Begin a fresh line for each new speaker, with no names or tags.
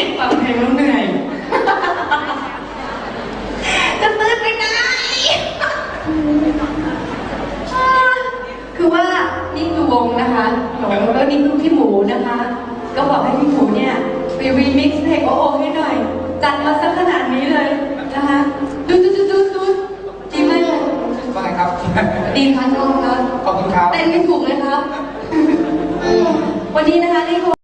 ยฟังเพลงแล้วเหนื่อย จะตื่นไปไหนคือว่านี่คือวงนะคะแล้วนี่คือพี่หมูนะคะ ก็บอกให้พี่หมูเนี่ยไปรีมิกซ์เพลงโอโอให้หน่อย จัดมาสักขนาดนี้เลยนะคะดูดูดูดูดูดีมากเลย
ว่าไงครับ
ดีพันวงครับ
ขอบคุณครับเต
้นไม่ถูกเลยครับ วันนี้นะคะนี่